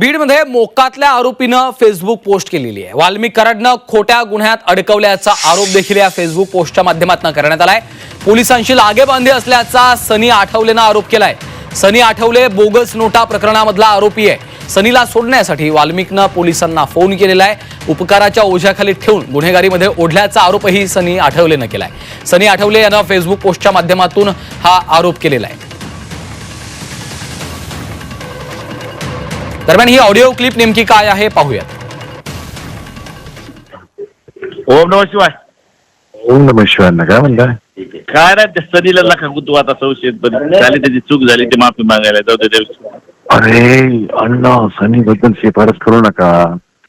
बीडमध्ये मोकातल्या आरोपीनं Facebook post केलेली आहे. वाल्मिक कराडनं खोट्या गुन्ह्यात अडकवल्याचा आरोप देखील या फेसबुक पोस्टच्या माध्यमातून करण्यात आलाय. पोलिसांशी लागेबांधे असल्याचा सनी आठवलेनं आरोप केलाय. सनी आठवले बोगस नोटा प्रकरणामधला आरोपी आहे. सनीला सोडण्यासाठी वाल्मिकनं पोलिसांना फोन केलेला आहे उपकाराच्या ओझ्याखाली ठेवून गुन्हेगारीमध्ये ओढल्याचा आरोपही सनी आठवलेनं केलाय. सनी आठवले यानं फेसबुक पोस्टच्या माध्यमातून हा आरोप केलेला आहे. दरम्यान ही ऑडिओ क्लिप नेमकी काय आहे पाहूयात. ओम नम शिवाय. ओम नम शिवांना काय म्हणता काय नाही त्या सनीला नका गुतू आता संशय पण झाली त्याची चूक झाली ते माफी मागायला. जाऊ दे देव. अरे अण्णा सनी बद्दल शिफारस करू नका.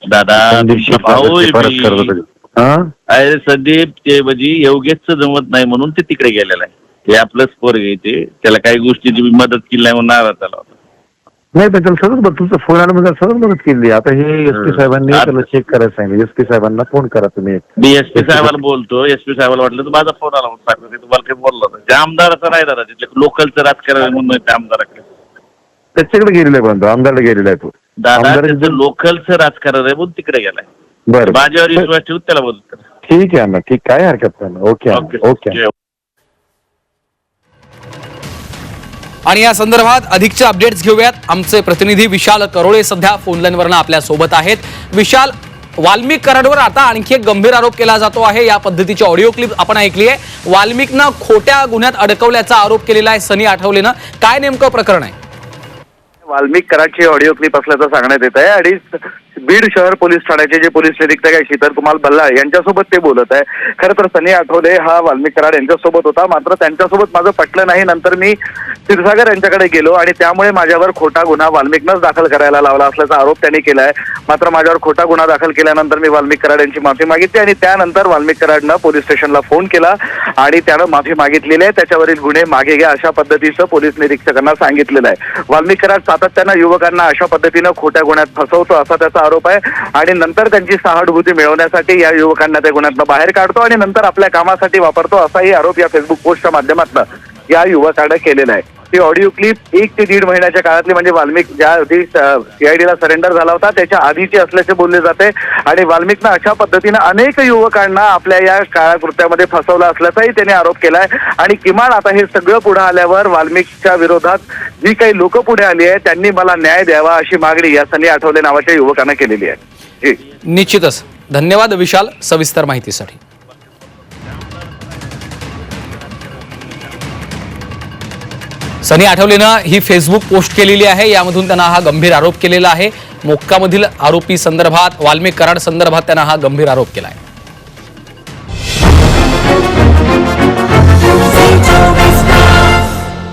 दादा शिफारस करत हा? अरे संदीप ते म्हणजे योगेशच जमत नाही म्हणून ते तिकडे गेलेला आहे. ते आपलंच पोर घ्यायचे त्याला काही गोष्टीची मदत केली नाही म्हणून नाराज झाला होता. नाही पण त्याला सगळं तुमचा फोन आला म्हणजे सगळं मदत केली. आता हे एस पी साहेबांनी आता- त्याला चेक करायला सांगितलं. एस पी साहेबांना फोन करा तुम्ही. मी एस पी साहेबाला बोलतो. एस पी साहेबाला वाटलं तर माझा फोन आला म्हणून सांगतो. तुम्हाला काही बोललो होतं ते आमदाराचं नाही दादा तिथले लोकलचं राजकारण आहे म्हणून त्या आमदाराकडे. त्याच्याकडे गेलेला आहे तो आमदारकडे गेलेला आहे तो. दादा आमदार त्याचं लोकलचं राजकारण आहे म्हणून तिकडे गेलाय. बरं. माझ्यावर विश्वास ठेवून त्याला बोलत. ठीक आहे अण्णा. ठीक. काय हरकत नाही ओके ओके जय आणि या संदर्भात अधिकचे अपडेट्स घेऊयात. आमचे प्रतिनिधी विशाल करोळे सध्या फोनलाईनवरनं आपल्यासोबत आहेत. विशाल वाल्मिक कराडवर आता आणखी एक गंभीर आरोप केला जातो आहे. या पद्धतीची ऑडिओ क्लिप आपण ऐकली आहे वाल्मिकनं खोट्या गुन्ह्यात अडकवल्याचा आरोप केलेला आहे सनी आठवलेनं. काय नेमकं प्रकरण आहे? वाल्मिक कराडची ऑडिओ क्लिप असल्याचं सांगण्यात येत आहे आणि बीड शहर पोलीस ठाण्याचे जे पोलीस निरीक्षक आहे शीतल कुमार बल्लाळ यांच्यासोबत ते बोलत आहे. खरं तर सनी आठवले हा वाल्मिक कराड यांच्यासोबत होता मात्र त्यांच्यासोबत माझं पटलं नाही. नंतर मी क्षीरसागर यांच्याकडे गेलो आणि त्यामुळे माझ्यावर खोटा गुन्हा वाल्मिकनंच दाखल करायला लावला असल्याचा आरोप त्यांनी केला आहे मात्र माझ्यावर खोटा गुन्हा दाखल केल्यानंतर मी वाल्मिक कराड यांची माफी मागितली आणि त्यानंतर वाल्मिक कराडनं पोलीस स्टेशनला फोन केला आणि त्यानं माफी मागितलेली आहे. त्याच्यावरील गुन्हे मागे घ्या अशा पद्धतीचं पोलीस निरीक्षकांना सांगितलेलं आहे. वाल्मिक कराड सातत्यानं युवकांना अशा पद्धतीनं खोट्या गुन्ह्यात फसवतो असा त्याचा आरोप आहे. आणि नंतर त्यांची सहानुभूती मिळवण्यासाठी या युवकांना त्या गुन्ह्यातनं बाहेर काढतो आणि नंतर आपल्या कामासाठी वापरतो असाही आरोप या फेसबुक पोस्टच्या माध्यमातून या युवकानं केलेला आहे. ती ऑडिओ क्लिप एक ते दीड महिन्याच्या काळातली म्हणजे वाल्मिक ज्या आधी सीआयडीला सरेंडर झाला होता त्याच्या आधीची असल्याचे बोलले जाते. आणि वाल्मिकनं अशा पद्धतीनं अनेक युवकांना आपल्या या काळाकृत्यामध्ये फसवलं असल्याचाही त्याने आरोप केलाय. आणि किमान आता हे सगळं पुढे आल्यावर वाल्मिकच्या विरोधात जी काही लोक पुढे आली आहे त्यांनी मला न्याय द्यावा अशी मागणी या सनी आठवले नावाच्या युवकांना केलेली आहे. निश्चितच. धन्यवाद विशाल सविस्तर माहितीसाठी. सनी आठवलेनं ही फेसबुक पोस्ट केलेली आहे. यामधून त्यांना हा गंभीर आरोप केलेला आहे. मोक्कामधील आरोपी संदर्भात वाल्मिक कराड संदर्भात त्यांना हा गंभीर आरोप केला आहे